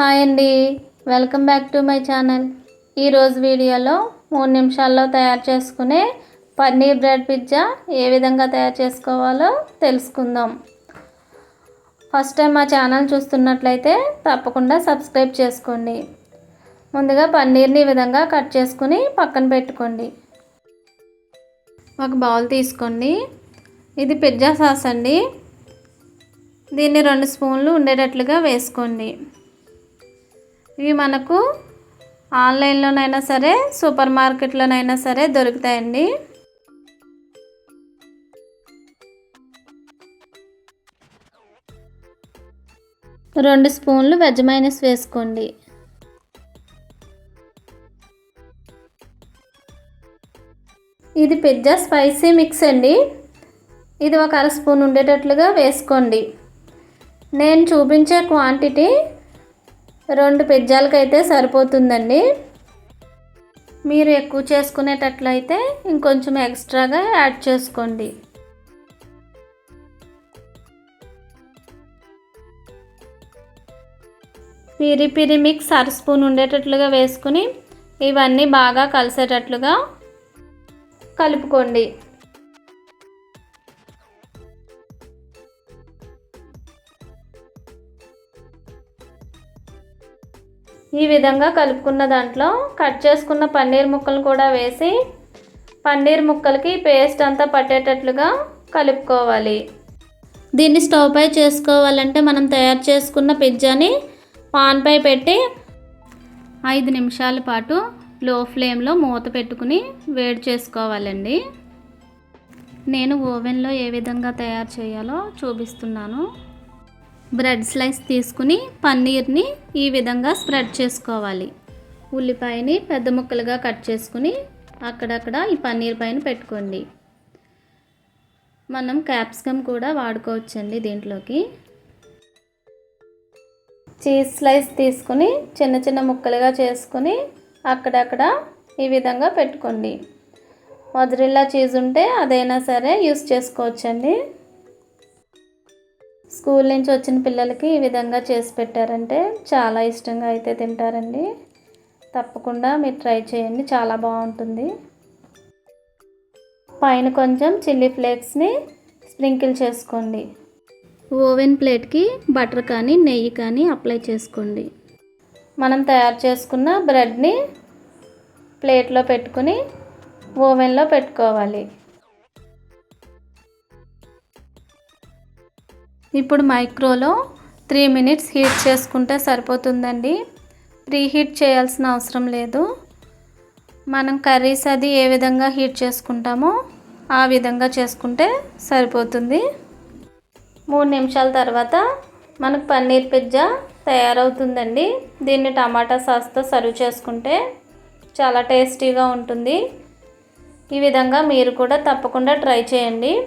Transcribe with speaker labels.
Speaker 1: Hi అండి. Welcome back to my channel. ఈరోజు వీడియోలో మూడు నిమిషాల్లో తయారు చేసుకునే పన్నీర్ బ్రెడ్ పిజ్జా ఏ విధంగా తయారు చేసుకోవాలో తెలుసుకుందాం. ఫస్ట్ టైం మా ఛానల్ చూస్తున్నట్లయితే తప్పకుండా సబ్స్క్రైబ్ చేసుకోండి. ముందుగా పన్నీర్ని ఈ విధంగా కట్ చేసుకుని పక్కన పెట్టుకోండి. ఒక బౌల్ తీసుకోండి. ఇది పిజ్జా సాస్ అండి. దీన్ని రెండు స్పూన్లు ఉండేటట్లుగా వేసుకోండి. ఇవి మనకు ఆన్లైన్లోనైనా సరే సూపర్ మార్కెట్లోనైనా సరే దొరుకుతాయండి. రెండు స్పూన్లు వెజ్ మైనస్ వేసుకోండి. ఇది పిజ్జా స్పైసీ మిక్స్ అండి. ఇది ఒక అర స్పూన్ ఉండేటట్లుగా వేసుకోండి. నేను చూపించే క్వాంటిటీ రెండు పిజ్జాలకైతే సరిపోతుందండి. మీరు ఎక్కువ చేసుకునేటట్లయితే ఇంకొంచెం ఎక్స్ట్రాగా యాడ్ చేసుకోండి. పిరి పిరి మిక్స్ అర స్పూన్ ఉండేటట్లుగా వేసుకుని ఇవన్నీ బాగా కలిసేటట్లుగా కలుపుకోండి. ఈ విధంగా కలుపుకున్న దాంట్లో కట్ చేసుకున్న పన్నీర్ ముక్కలు కూడా వేసి పన్నీర్ ముక్కలకి పేస్ట్ అంతా పట్టేటట్లుగా కలుపుకోవాలి. దీన్ని స్టవ్ పై చేసుకోవాలంటే మనం తయారు చేసుకున్న పిజ్జాని పాన్పై పెట్టి ఐదు నిమిషాల పాటు లో ఫ్లేమ్లో మూత పెట్టుకుని వేడి చేసుకోవాలండి. నేను ఓవెన్లో ఏ విధంగా తయారు చేయాలో చూపిస్తున్నాను. బ్రెడ్ స్లైస్ తీసుకుని పన్నీర్ని ఈ విధంగా స్ప్రెడ్ చేసుకోవాలి. ఉల్లిపాయని పెద్ద ముక్కలుగా కట్ చేసుకుని అక్కడక్కడ ఈ పన్నీర్ పైన పెట్టుకోండి. మనం క్యాప్సికమ్ కూడా వాడుకోవచ్చండి దీంట్లోకి. చీజ్ స్లైస్ తీసుకుని చిన్న చిన్న ముక్కలుగా చేసుకుని అక్కడక్కడ ఈ విధంగా పెట్టుకోండి. మొదరిల్లా చీజ్ ఉంటే అదైనా సరే యూస్ చేసుకోవచ్చండి. స్కూల్ నుంచి వచ్చిన పిల్లలకి ఈ విధంగా చేసి పెట్టారంటే చాలా ఇష్టంగా అయితే తింటారండి. తప్పకుండా మీరు ట్రై చేయండి చాలా బాగుంటుంది. పైన కొంచెం చిల్లీ ఫ్లేక్స్ని స్ప్రింకిల్ చేసుకోండి. ఓవెన్ ప్లేట్కి బటర్ కానీ నెయ్యి కానీ అప్లై చేసుకోండి. మనం తయారు చేసుకున్న బ్రెడ్ని ప్లేట్లో పెట్టుకుని ఓవెన్లో పెట్టుకోవాలి. ఇప్పుడు మైక్రోలో త్రీ మినిట్స్ హీట్ చేసుకుంటే సరిపోతుందండి. ప్రీ హీట్ చేయాల్సిన అవసరం లేదు. మనం కర్రీస్ అది ఏ విధంగా హీట్ చేసుకుంటామో ఆ విధంగా చేసుకుంటే సరిపోతుంది. మూడు నిమిషాల తర్వాత మనకు పన్నీర్ పిజ్జా తయారవుతుందండి. దీన్ని టమాటా సాస్తో సర్వ్ చేసుకుంటే చాలా టేస్టీగా ఉంటుంది. ఈ విధంగా మీరు కూడా తప్పకుండా ట్రై చేయండి.